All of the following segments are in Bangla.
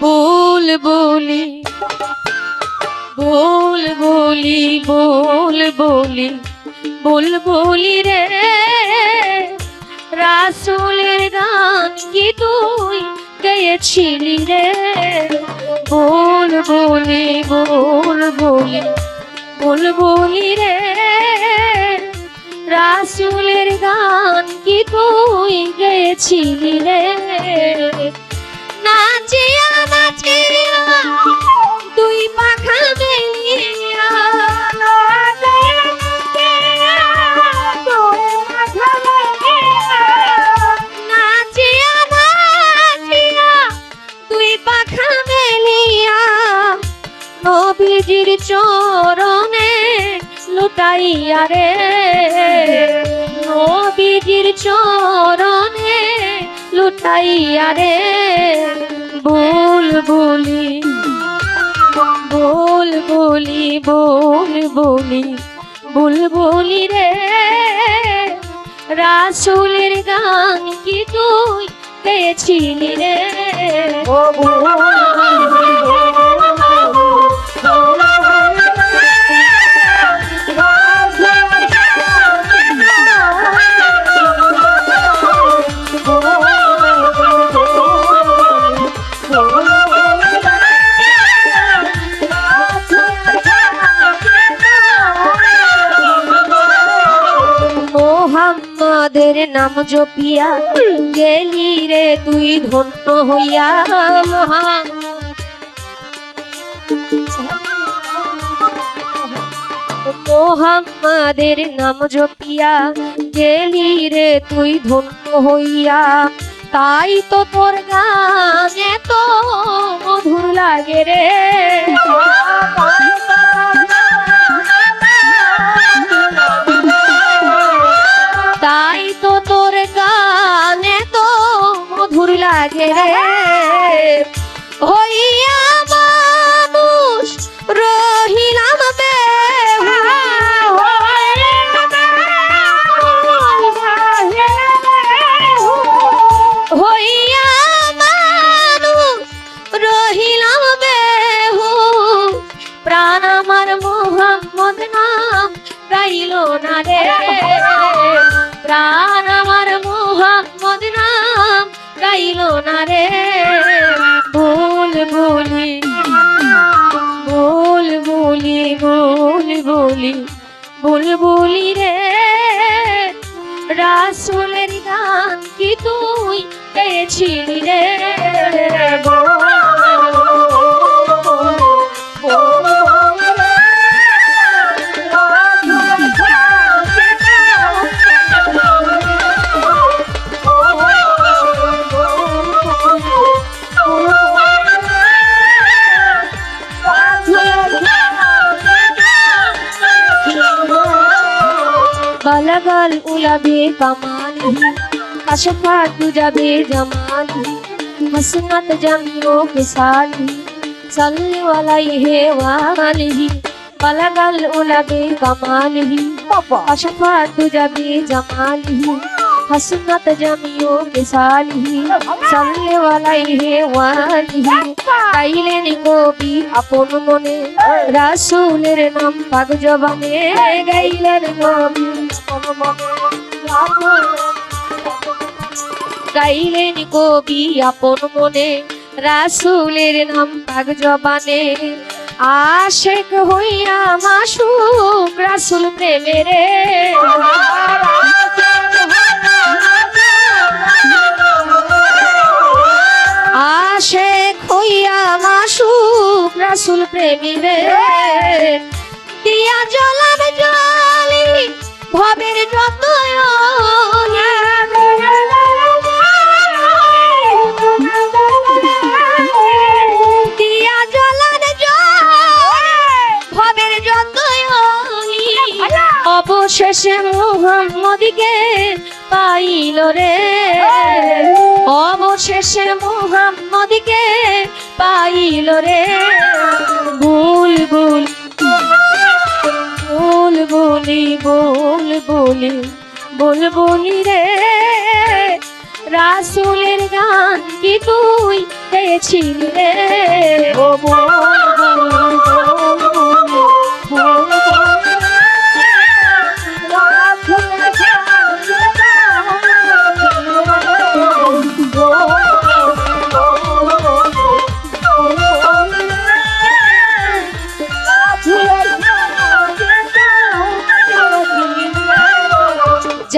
বল বলি বল বলি বল বলি বল বলি রে। রাসুলের গান কি তুই গেয়েছিলি রে? বল বলি বল বলি বল বলি রে। রাসুলের গান কি তুই গেয়েছিলি রে? নাচিয়া নবীজির চরণে লুটাইয়া রে। নবীজির চরণে লুটাইয়া রে। বল বলি বল বলি বল বলি বল বলি রে। রাসুলের গান কি তুই পেয়েছিলি রে? মোহাম্মদের নাম জপিয়া গেলি রে তুই ধন্য হইয়া, মহান। মোহাম্মদের নাম জপিয়া গেলি রে তুই ধন্য হইয়া। তাই তো তোর গান এত মধুর লাগে রে। আমার মোহাম্মদ নাম গাইল না রে। প্রাণ আমার মোহাম্মদ নাম গাইল না রে। বল বলি বল বলি বল বলি বল বলি রে। রাসুলের গান কি তুই পেয়েছিলি রে? जबल उलाबे कमाल ही अशफा तू जबे जमाल ही मसनत जमियो के साथ ही सल्ले वाला यह वाल ही बलगल उलाबे कमाल ही अशफा तू जबे जमाल। ही জামিও কে সালিহি সাল্লি আলাইহি ওয়ালিহি গাইলেন কবি আপন মনে রাসূলের নাম পাক জবানে গাইলেন কবি আপন মনে গাইলেন কবি আপন মনে রাসূলের নাম পাক জবানে আশেক হইয়া মাসুক রাসূল প্রেমেরে আশেক হইয়া মাসুক রাসূল প্রেমীরে দিয়া জলাম জলি ভবের যত অবশেষে মোহাম্মদকে পাইল রে। অবশেষে মোহাম্মদকে পাইল রে। ভুল ভুল বল বলি বল বলি বল বলি রে। রাসুলের গান কি তুই পেয়েছিলি রে? ও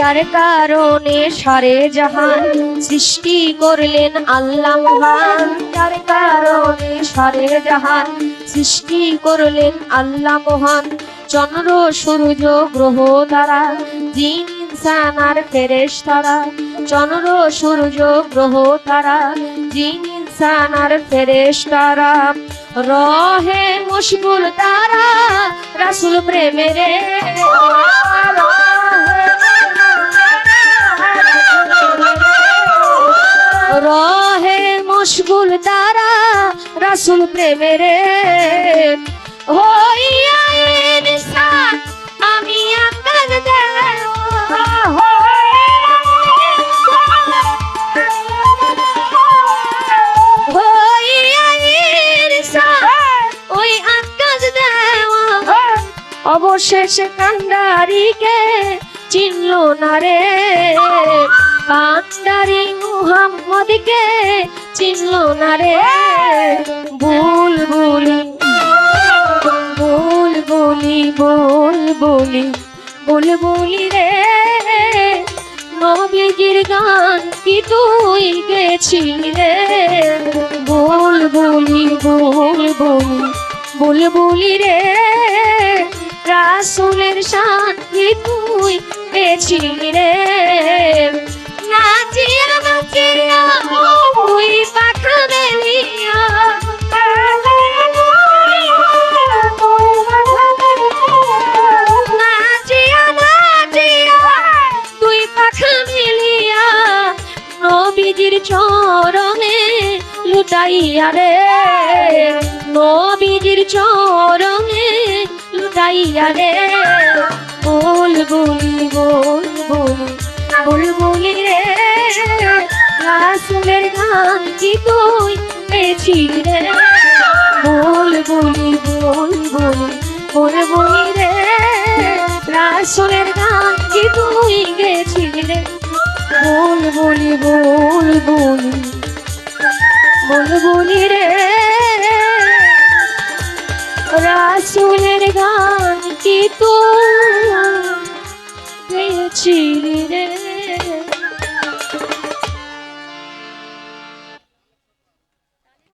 যার কারণে সারে জাহান সৃষ্টি করলেন আল্লাহ মহান। যার কারণে সারে জাহান সৃষ্টি করলেন আল্লাহ মহান। চন্দ্র, সূর্য, গ্রহ তারা জিন, ইনসান আর ফেরেশ তারা। চন্দ্র, সূর্য, গ্রহ তারা, জিন, ইনসান আর ফেরেশ তারা। রহে মুশগুল তারা, রাসুল প্রেমেরে রহে মশগুল তারা রাসুল হইয়া ইনসান আমি অবশেষে কান্ডারিকে চিনল না রে। কান্ডারি মুহাম্মদকে চিনল না রে। ভুল বলি ভুল বলি ভুল বলি ভুল বলি রে। নবীজির গান কি তুই গেছিলি? রে ভুল বলি ভুল বলি ভুল বলি রে। রাসুলের শান্তি তুই পেয়েছিলি রে? নাচিয়া নাচিয়া তুই পাখা মেলিয়া নাচিয়া নাচিয়া তুই পাখা মেলিয়া নবীজির চরণে লুটাইয়া রে নবীজির চরণে লুটাইয়া রে বল বলি বল বলি বল রে রাসুলের গান কি তুই পেয়েছিলি রে? বল বলি বল বলি বল বলি রে। রাসুলের গান কি তুই গেছিলি রে? বল বলি বল বলি বল বলি রে। রাসুলের গান কি তুই পেয়েছিলি রে?